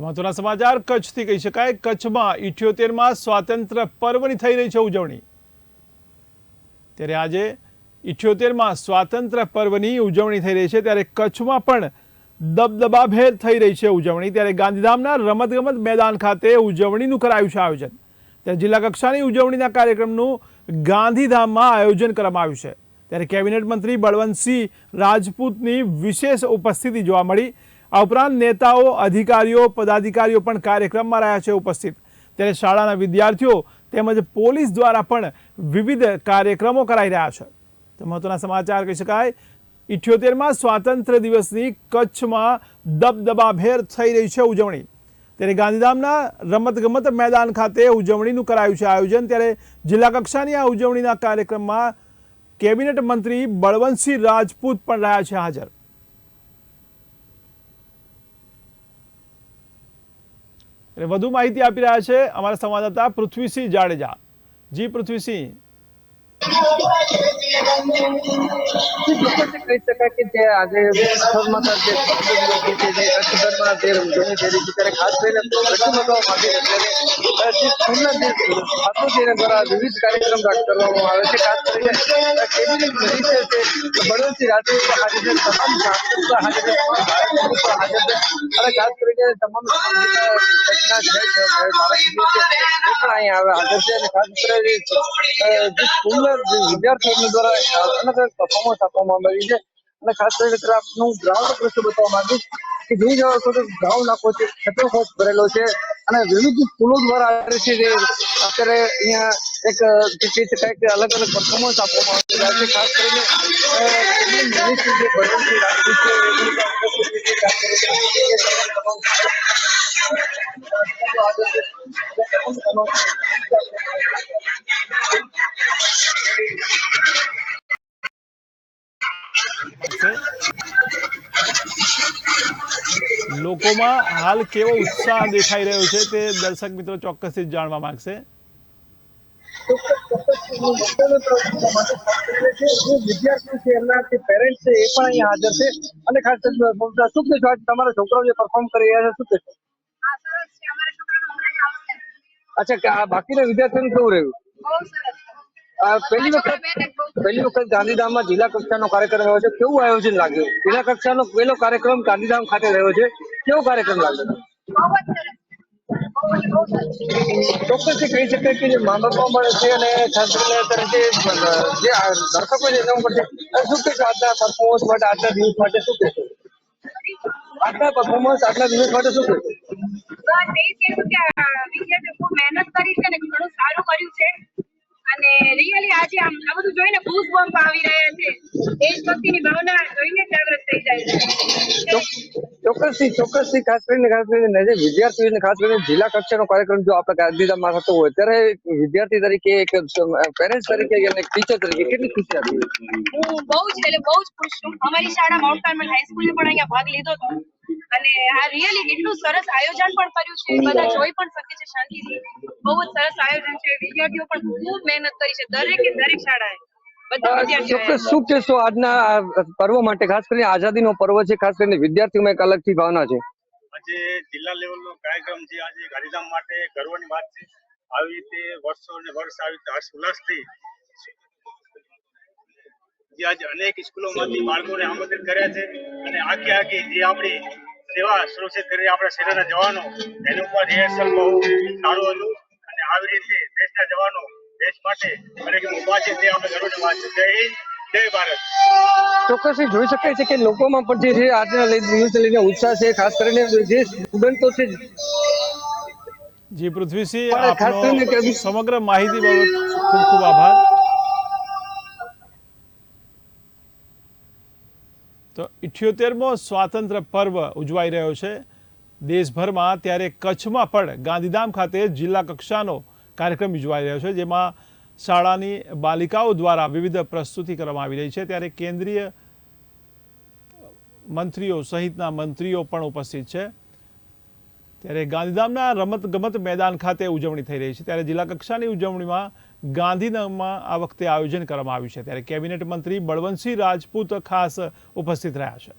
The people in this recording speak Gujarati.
મહત્વના સમાચાર કચ્છથી કહી શકાય. કચ્છમાં ઇઠ્યોતેરમાં સ્વાતંત્ર્ય પર્વની થઈ રહી છે ઉજવણી. ત્યારે આજે ઇઠ્યોતેરમાં સ્વાતંત્ર્ય પર્વની ઉજવણી થઈ રહી છે. ત્યારે કચ્છમાં પણ દબદબાભેર થઈ રહી છે ઉજવણી. ત્યારે ગાંધીધામના રમતગમત મેદાન ખાતે ઉજવણીનું કરાયું છે આયોજન. ત્યારે જિલ્લા કક્ષાની ઉજવણીના કાર્યક્રમનું ગાંધીધામમાં આયોજન કરવામાં આવ્યું છે. ત્યારે કેબિનેટ મંત્રી બળવંતસિંહ રાજપૂતની વિશેષ ઉપસ્થિતિ જોવા મળી. આ ઉપરાંત નેતાઓ, અધિકારીઓ, પદાધિકારીઓ પણ કાર્યક્રમમાં રહ્યા છે ઉપસ્થિત. ત્યારે શાળાના વિદ્યાર્થીઓ તેમજ પોલીસ દ્વારા પણ વિવિધ કાર્યક્રમો કરાઈ રહ્યા છે. તો મહત્વના સમાચાર કહી શકાય, ઇઠ્યોતેરમાં સ્વાતંત્ર્ય દિવસની કચ્છમાં દબદબાભેર થઈ રહી છે ઉજવણી. ત્યારે ગાંધીધામના રમતગમત મેદાન ખાતે ઉજવણીનું કરાયું છે આયોજન. ત્યારે જિલ્લા કક્ષાની આ ઉજવણીના કાર્યક્રમમાં કેબિનેટ મંત્રી બળવંતસિંહ રાજપૂત પણ રહ્યા છે હાજર. એટલે વધુ માહિતી આપી રહ્યા છે અમારા સંવાદદાતા પૃથ્વીસિંહ જાડેજા. જી પૃથ્વીસિંહ. ચોક્કસ કહી શકાય કે જે આજે વિશ્વમાં જે સ્વાતંત્ર્ય જે કચ્છભરમાં જે ઉજવણી થઈ રહી છે ત્યારે ખાસ કરીને કચ્છમાં તો માંગી અત્યારે જે સ્કૂલના જે છાત્રો છે એના દ્વારા વિવિધ કાર્યક્રમ કરવામાં આવે છે. ખાસ કરીને કેબિનેટ મંત્રી છે હાજર છે. તમામ હાજર છે. અને ખાસ કરીને તમામ અહીંયા આવે હાજર છે. અને ખાસ કરીને જે વિદ્યાર્થીઓ દ્વારા અલગ અલગ પરફોર્મન્સ આપવામાં આવી છે. અને ખાસ કરીને આપનું ગ્રાઉન્ડ પ્રશ્ન બતાવવા માંગીશ કે જોઈ જાઓ છો તો ગ્રાઉન્ડ આખો છે છતો ભરેલો છે અને વિવિધ સ્કૂલો દ્વારા છે જે અત્યારે અહીંયા એક અ, જે કહી શકાય કે અલગ અલગ પરફોર્મન્સ આપવામાં આવી છે. ખાસ કરીને જે એમની છે. લોકોમાં હાલ કેવો ઉત્સાહ દેખાઈ રહ્યો છે તે દર્શક મિત્રો ચોક્કસથી જાણવા માંગશે. વિદ્યાર્થીઓ છે એમના જે પેરેન્ટ્સ છે. એ પણ અહીંયા હાજર છે અને ખાસ કરીને શું કહેશો આજ તમારા છોકરાઓ જે પરફોર્મ કરી રહ્યા છે શું કહેશો છે અમારા છોકરાનું હમણાં જ આવશે. અચ્છા કે આ બાકીના વિદ્યાર્થીઓનું કેવું રહ્યું? બહુ સરસ. આ પહેલી વખત પહેલી વખત ગાંધીધામમાં જિલ્લા કક્ષાનો કાર્યક્રમ રહ્યો છે. કેવું આયોજન લાગ્યું? જિલ્લા કક્ષાનો પહેલો કાર્યક્રમ ગાંધીધામ ખાતે રહ્યો છે. કેવો કાર્યક્રમ લાગ્યો? ચોક્કસથી કહી શકાય કે જે મા બાપા મળે છે અને ખાસ કરીને જે જે દર્શકો છે એના ઉપર શું કહેશો આજના પરફોર્મન્સ માટે આજના દિવસ માટે શું કહેશો? આજના પરફોર્મન્સ આજના દિવસ માટે શું કહેશો? બસ એ કહેવું કે વિદ્યાર્થીઓ મહેનત કરી છે ને ઘણું સારું કર્યું છે. અને રિયલી આજે આમ આ બધું જોઈને બૂઝ બમ્પ આવી રહ્યા છે. દેશભક્તિની ભાવના જોઈને જાગૃત થઈ જાય છે. ચોક્કસથી ચોક્કસથી ખાસ કરીને ખાસ કરીને જે વિદ્યાર્થીઓને ખાસ કરીને જિલ્લા કક્ષાનો કાર્યક્રમ જો આપણે ગાંધીધામમાં થતો હોય ત્યારે વિદ્યાર્થી તરીકે એક પેરેન્ટ્સ તરીકે અને ટીચર તરીકે કેટલી ખુશી આપી? હું બહુ જ એટલે બહુ જ ખુશ છું. અમારી શાળા માઉન્ટ કાર્મલ હાઈસ્કૂલે પણ અહીંયા ભાગ લીધો હતો. અને આ રિયલી એટલું સરસ આયોજન પણ કર્યું છે. બધા જોઈ પણ શકે છે શાંતિથી. બહુ જ સરસ આયોજન છે. વિદ્યાર્થીઓ પણ ખૂબ મહેનત કરી છે. દરેકે દરેક શાળાએ. બધા વિદ્યાર્થીઓ ચોક્કસ. શું કહેશો? આજના પર્વ માટે ખાસ કરીને આઝાદીનો પર્વ છે. ખાસ કરીને વિદ્યાર્થીઓમાં એક અલગથી ભાવના છે. આજે જિલ્લા લેવલનો કાર્યક્રમ છે. આજે ગાંધીધામ માટે ગર્વની વાત છે. આવી રીતે વર્ષો ને વર્ષ આવી રીતે હર્ષ ઉલ્લાસથી જે આજે અનેક સ્કૂલોમાંથી બાળકોને આમંત્રિત કર્યા છે. અને આખી આખી જે આપણી સેવા સુરક્ષિત કરી આપણા સેનાના જવાનો એની ઉપર રિહર્સલ બહુ સારું હતું. અને આવી રીતે દેશના જવાનો દેશ માટે દરેક ઊભા છે તે આપણે ગર્વની વાત છે. જય હિન્દ જય ભારત. ચોક્કસથી જોઈ શકાય છે કે લોકોમાં પણ જે છે આજના લઈ- લઈને ઉત્સાહ છે ખાસ કરીને જે સ્ટુડન્ટો છે જી. પૃથ્વીસિંહ પણ ખાસ કરીને આપનો સમગ્ર માહિતી બાબત ખૂબ ખૂબ આભાર. તો ઇઠ્યોતેરમો સ્વાતંત્ર્ય પર્વ ઉજવાઈ રહ્યો છે. દેશભરમાં ત્યારે કચ્છમાં પણ ગાંધીધામ ખાતે જિલ્લા કક્ષાનો કાર્યક્રમ યોજવાઈ રહ્યો છે, જેમાં શાળાની બાલિકાઓ દ્વારા વિવિધ પ્રસ્તુતિ કરવામાં આવી રહી છે. ત્યારે કેન્દ્રીય મંત્રીઓ સહિતના મંત્રીઓ પણ ઉપસ્થિત છે. ત્યારે ગાંધીધામના રમત ગમત મેદાન ખાતે ઉજવણી થઈ રહી છે. ત્યારે જિલ્લા કક્ષાની ઉજવણીમાં ગાંધીધામમાં આ વખતે આયોજન કરવામાં આવ્યું છે, ત્યારે કેબિનેટ મંત્રી બળવંતસિંહ રાજપૂત ખાસ ઉપસ્થિત રહ્યા છે.